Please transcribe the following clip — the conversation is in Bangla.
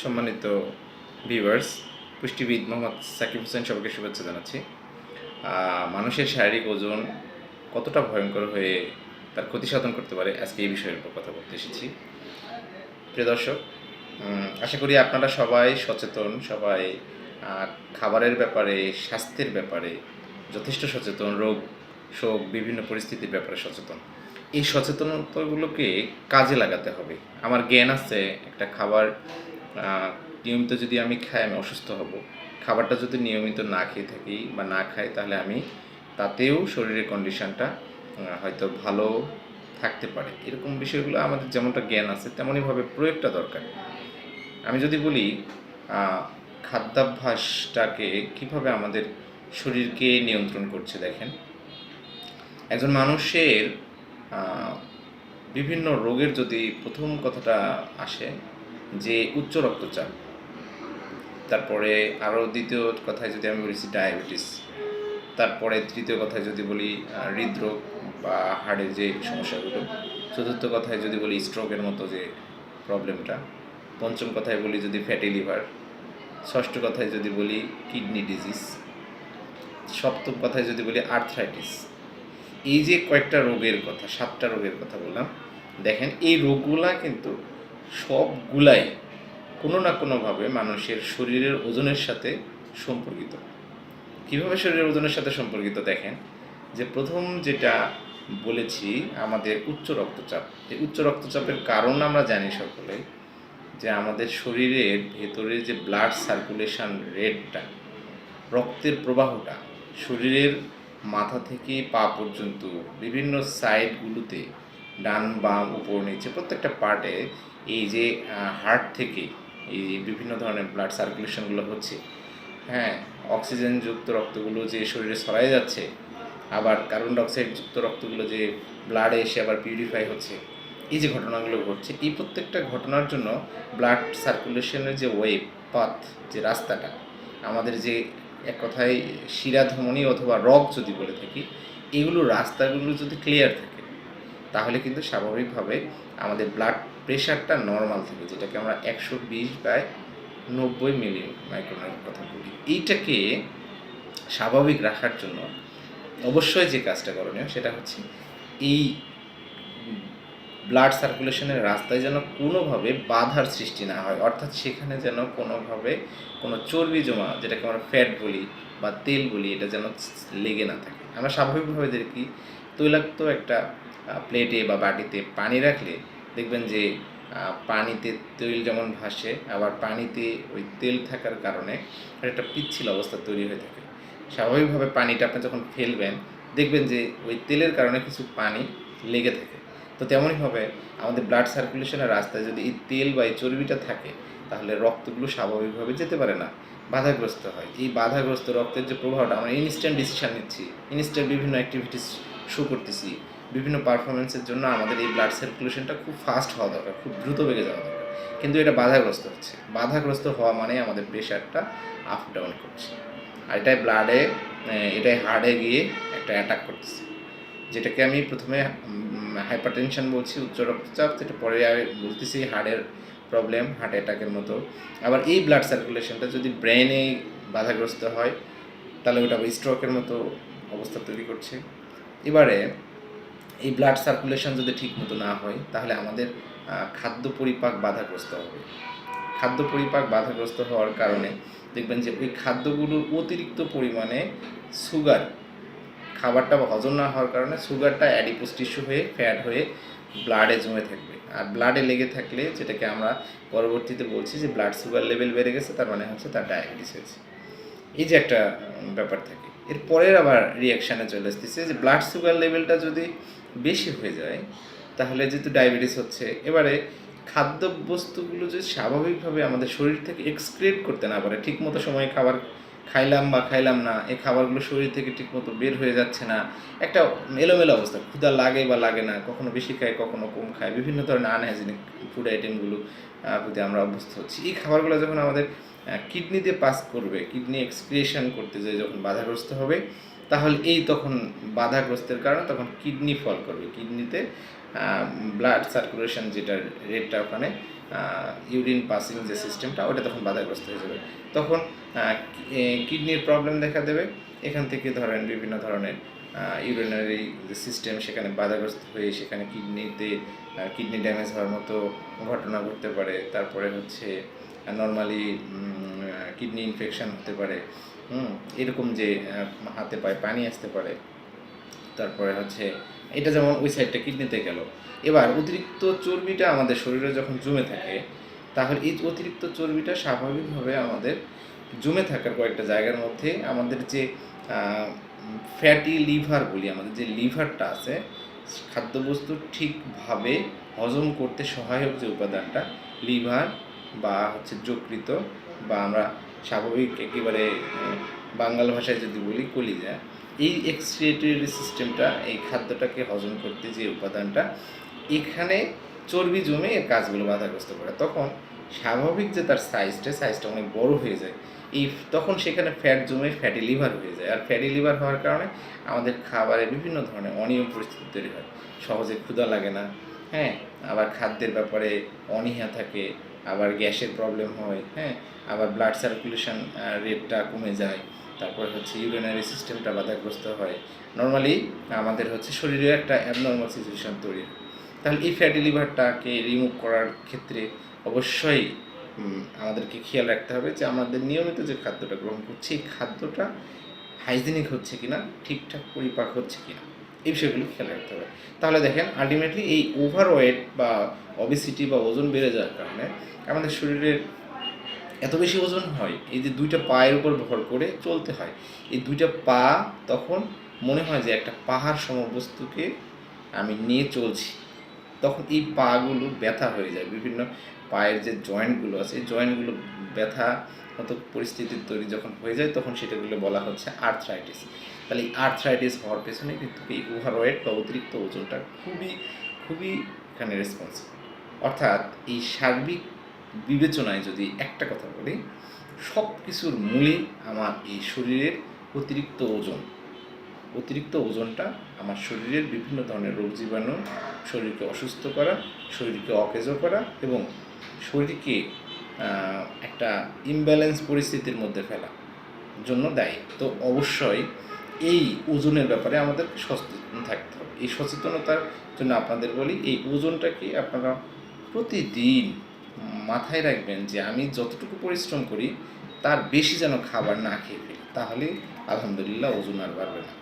সম্মানিত ভিউয়ার্স পুষ্টিবিদ মোহাম্মদ সাকিব হোসেন সবাইকে শুভেচ্ছা জানাচ্ছি। মানুষের শারীরিক ওজন কতটা ভয়ঙ্কর হয়ে তার ক্ষতি সাধন করতে পারে, আজকে এই বিষয়ের উপর কথা বলতে এসেছি। প্রিয় দর্শক আশা করি আপনারা সবাই সচেতন, সবাই খাবারের ব্যাপারে, স্বাস্থ্যের ব্যাপারে যথেষ্ট সচেতন, রোগ, শোক, বিভিন্ন পরিস্থিতির ব্যাপারে সচেতন। এই সচেতনতাগুলোকে কাজে লাগাতে হবে। আমার জ্ঞান আছে, একটা খাবার নিয়মিত যদি আমি খাই, আমি অসুস্থ হব। খাবারটা যদি নিয়মিত না খেয়ে থাকি বা না খাই, তাহলে আমি তাতেও শরীরের কন্ডিশনটা হয়তো ভালো থাকতে পারে। এরকম বিষয়গুলো আমাদের যেমনটা জ্ঞান আছে, তেমনইভাবে প্রয়োগটা দরকার। আমি যদি বলি খাদ্যাভ্যাসটাকে কীভাবে আমাদের শরীরকে নিয়ন্ত্রণ করছে, দেখেন। একজন মানুষের বিভিন্ন রোগের যদি প্রথম কথাটা আসে, যে উচ্চ রক্তচাপ, তারপরে আরও দ্বিতীয় কথায় যদি আমি বলেছি ডায়াবেটিস, তারপরে তৃতীয় কথায় যদি বলি হৃদরোগ বা হাড়ের যে সমস্যাগুলো, চতুর্থ কথায় যদি বলি স্ট্রোকের মতো যে প্রবলেমটা, পঞ্চম কথায় বলি যদি ফ্যাটি লিভার, ষষ্ঠ কথায় যদি বলি কিডনি ডিজিজ, সপ্তম কথায় যদি বলি আর্থ্রাইটিস এই যে কয়েকটা রোগের কথা, সাতটা রোগের কথা বললাম, দেখেন এই রোগগুলা কিন্তু সবগুলাই কোনো না কোনোভাবে মানুষের শরীরের ওজনের সাথে সম্পর্কিত। কীভাবে শরীরের ওজনের সাথে সম্পর্কিত দেখেন? যে প্রথম যেটা বলেছি, আমাদের উচ্চ রক্তচাপ। এই উচ্চ রক্তচাপের কারণ আমরা জানি সকলে যে আমাদের শরীরের ভেতরে যে ব্লাড সার্কুলেশন রেটটা রক্তের প্রবাহটা, শরীরের মাথা থেকে পা পর্যন্ত বিভিন্ন সাইডগুলোতে ডান বাম, উপর, নিচে প্রত্যেকটা পার্টে এই যে হার্ট থেকে এই বিভিন্ন ধরনের ব্লাড সার্কুলেশনগুলো হচ্ছে। হ্যাঁ অক্সিজেনযুক্ত রক্তগুলো যে শরীরে ছড়াই যাচ্ছে, আবার কার্বন ডাইঅক্সাইডযুক্ত রক্তগুলো যে ব্লাডে এসে আবার পিউরিফাই হচ্ছে, এই যে ঘটনাগুলো ঘটছে, এই প্রত্যেকটা ঘটনার জন্য ব্লাড সার্কুলেশনের যে ওয়েব পাথ যে রাস্তাটা, আমাদের যে এক কথায় শিরাধমনী অথবা রগ যদি বলে থাকি, এগুলো রাস্তাগুলো যদি ক্লিয়ার থাকে, তাহলে কিন্তু স্বাভাবিকভাবে আমাদের ব্লাড প্রেশারটা নর্মাল থাকে, যেটাকে আমরা একশো বিশ বাই নব্বই মিলি মাইক্রোনের কথা বলি। এইটাকে স্বাভাবিক রাখার জন্য অবশ্যই যে কাজটা করণীয় সেটা হচ্ছে এই ব্লাড সার্কুলেশনের রাস্তায় যেন কোনোভাবে বাধার সৃষ্টি না হয়, অর্থাৎ সেখানে যেন কোনোভাবে কোনো চর্বি জমা, যেটাকে আমরা ফ্যাট বলি বা তেল বলি, এটা যেন লেগে না থাকে। আমরা স্বাভাবিকভাবে দেখি তৈলাক্ত একটা প্লেটে বা বাটিতে পানি রাখলে দেখবেন যে পানিতে তেল যেমন ভাসে, আবার পানিতে ওই তেল থাকার কারণে একটা পিচ্ছিল অবস্থা তৈরি হয়ে থাকে। স্বাভাবিকভাবে পানিটা আপনি যখন ফেলবেন, দেখবেন যে ওই তেলের কারণে কিছু পানি লেগে থাকে। তো তেমনইভাবে আমাদের ব্লাড সার্কুলেশনের রাস্তায় যদি এই তেল বা এই চর্বিটা থাকে, তাহলে রক্তগুলো স্বাভাবিকভাবে যেতে পারে না, বাধাগ্রস্ত হয়। এই বাধাগ্রস্ত রক্তের যে প্রভাবটা, আমরা ইনস্ট্যান্ট ডিসিশান নিচ্ছি ইনস্ট্যান্ট বিভিন্ন অ্যাক্টিভিটিস শো করতেছি, বিভিন্ন পারফরমেন্সের জন্য আমাদের এই ব্লাড সার্কুলেশনটা খুব ফাস্ট হওয়া দরকার, খুব দ্রুত বেগে যাওয়া দরকার। কিন্তু এটা বাধাগ্রস্ত হচ্ছে। বাধাগ্রস্ত হওয়া মানে আমাদের প্রেশারটা আপ ডাউন করছে। আর এটাই ব্লাডে এটাই হার্টে গিয়ে একটা অ্যাটাক করতেছে। যেটাকে আমি প্রথমে হাইপার টেনশন বলছি, উচ্চ রক্তচাপ, যেটা পরে বলতেছি হার্টের প্রবলেম হার্ট অ্যাটাকের মতো। আবার এই ব্লাড সার্কুলেশনটা যদি ব্রেনে বাধাগ্রস্ত হয়, তাহলে ওটা স্ট্রোকের মতো অবস্থা তৈরি করছে। এবারে, এই ব্লাড সার্কুলেশন যদি ঠিক মতো না হয়, তাহলে আমাদের খাদ্য পরিপাক বাধাগ্রস্ত হবে। খাদ্য পরিপাক বাধাগ্রস্ত হওয়ার কারণে দেখবেন যে ওই খাদ্যগুলোর অতিরিক্ত পরিমাণে সুগার খাবারটা হজম না হওয়ার কারণে সুগারটা অ্যাডিপোস টিস্যু হয়ে, ফ্যাট হয়ে ব্লাডে জমে থাকবে। আর ব্লাডে লেগে থাকলে যেটাকে আমরা পরবর্তীতে বলছি যে ব্লাড সুগার লেভেল বেড়ে গেছে, তার মানে হচ্ছে তার ডায়াবেটিস হয়েছে। এই যে একটা ব্যাপার থাকে। এর পরের আবার রিয়াকশানে চলে আসতেছে যে ব্লাড সুগার লেভেলটা যদি বেশি হয়ে যায়, তাহলে যেহেতু ডায়াবেটিস হচ্ছে, এবারে খাদ্য বস্তুগুলো যদি স্বাভাবিকভাবে আমাদের শরীর থেকে এক্সক্রিয়েট করতে না পারে, ঠিকমতো সময়ে খাবার খাইলাম বা খাইলাম না, এই খাবারগুলো শরীর থেকে ঠিকমতো বের হয়ে যাচ্ছে না, একটা এলোমেলো অবস্থা। ক্ষুধা লাগে বা লাগে না, কখনো বেশি খায়, কখনো কম খায়, বিভিন্ন ধরনের আনহাইজেনিক ফুড আইটেমগুলো প্রতি আমরা অভ্যস্ত হচ্ছি। এই খাবারগুলো যখন আমাদের কিডনিতে পাস করবে কিডনি এক্সক্রিয়েশন করতে যে যখন বাধাগ্রস্ত হবে তাহলে এই তখন বাধাগ্রস্তের কারণে তখন কিডনি ফল করবে। কিডনিতে ব্লাড সার্কুলেশন যেটা রেটটা ওখানে ইউরিন পাসিং যে সিস্টেমটা ওটা তখন বাধাগ্রস্ত হয়ে যাবে। তখন কিডনির প্রবলেম দেখা দেবে। এখান থেকে ধরেন বিভিন্ন ধরনের ইউরিনারি যে সিস্টেম সেখানে বাধাগ্রস্ত হয়ে সেখানে কিডনিতে কিডনি ড্যামেজ হওয়ার মতো ঘটনা ঘটতে পারে। তারপরে হচ্ছে নর্মালি কিডনি ইনফেকশান হতে পারে, হুম, এরকম যে হাতে পায়ে পানি আসতে পারে। তারপরে হচ্ছে, এটা যেমন ওই সাইডটা কিডনিতে গেল। এবার অতিরিক্ত চর্বিটা আমাদের শরীরে যখন জমে থাকে, তাহলে এই অতিরিক্ত চর্বিটা স্বাভাবিকভাবে আমাদের জমে থাকার কয়েকটা জায়গার মধ্যে আমাদের যে ফ্যাটি লিভার বলি, আমাদের যে লিভারটা আছে খাদ্যবস্তু ঠিকভাবে হজম করতে সহায়ক যে উপাদানটা লিভার বা হচ্ছে যকৃত বা আমরা স্বাভাবিক একেবারে বাংলা ভাষায় যদি বলি, কলিজা। এই এক্সক্রিয়েটরি সিস্টেমটা এই খাদ্যটাকে হজম করতে যে উপাদানটা, এখানে চর্বি জমে এর কাজগুলো বাধাগ্রস্ত করে। তখন স্বাভাবিক যে তার সাইজটা সাইজটা অনেক বড় হয়ে যায়। এই তখন সেখানে ফ্যাট জমে ফ্যাটি লিভার হয়ে যায়। আর ফ্যাটি লিভার হওয়ার কারণে আমাদের খাবারে বিভিন্ন ধরনের অনিয়ম পরিস্থিতি তৈরি হয়। সহজে ক্ষুধা লাগে না হ্যাঁ? আবার খাদ্যের ব্যাপারে অনীহা থাকে আবার গ্যাসের প্রবলেম হয় হ্যাঁ? আবার ব্লাড সার্কুলেশন রেটটা কমে যায়। তারপরে হচ্ছে ইউরিনারি সিস্টেমটা বাধাগ্রস্ত হয়। নর্মালি আমাদের হচ্ছে শরীরে একটা অ্যাবনর্মাল সিচুয়েশন তৈরি তাহলে এই ফ্যাটি লিভারটাকে রিমুভ করার ক্ষেত্রে অবশ্যই আমাদেরকে খেয়াল রাখতে হবে যে আমাদের নিয়মিত যে খাদ্যটা গ্রহণ করছি, এই খাদ্যটা হাইজেনিক হচ্ছে কিনা, ঠিকঠাক পরিপাক হচ্ছে কিনা। এই বিষয়গুলো খেয়াল রাখতে হবে। তাহলে দেখেন আলটিমেটলি এই ওভারওয়েট বা অবিসিটি বা ওজন বেড়ে যাওয়ার কারণে আমাদের শরীরের এত বেশি ওজন হয়, এই যে দুইটা পায়ের উপর ভর করে চলতে হয়, এই দুইটা পা তখন মনে হয় যে একটা পাহাড় সমবস্তুকে আমি নিয়ে চলছি। তখন এই পাগুলো ব্যথা হয়ে যায়, বিভিন্ন পায়ের যে জয়েন্টগুলো আছে, এই জয়েন্টগুলো ব্যথা মতো পরিস্থিতির তৈরি যখন হয়ে যায়, তখন সেটাগুলো বলা হচ্ছে আর্থ্রাইটিস তাহলে আর্থ্রাইটিস হওয়ার পেছনে কিন্তু এই ওভারওয়েট বা অতিরিক্ত ওজনটা খুবই খুবই এখানে রেসপন্সিবল অর্থাৎ এই সার্বিক বিবেচনায় যদি একটা কথা বলি সব কিছুর মূলে আমার এই শরীরের অতিরিক্ত ওজন, অতিরিক্ত ওজনটা আমার শরীরের বিভিন্ন ধরনের রোগ জীবাণু, শরীরকে অসুস্থ করা, শরীরকে অকেজো করা এবং শরীরকে একটা ইমব্যালেন্স পরিস্থিতির মধ্যে ফেলা জন্য দায়ী। তো অবশ্যই এই ওজনের ব্যাপারে আমাদের সচেতন থাকতে হবে। এই সচেতনতার জন্য আপনাদের বলি, এই ওজনটাকে আপনারা প্রতিদিন মাথায় রাখবেন যে আমি যতটুকু পরিশ্রম করি, তার বেশি যেন খাবার না খেয়ে ফেলি। তাহলে আলহামদুলিল্লাহ ওজন আর বাড়বে না।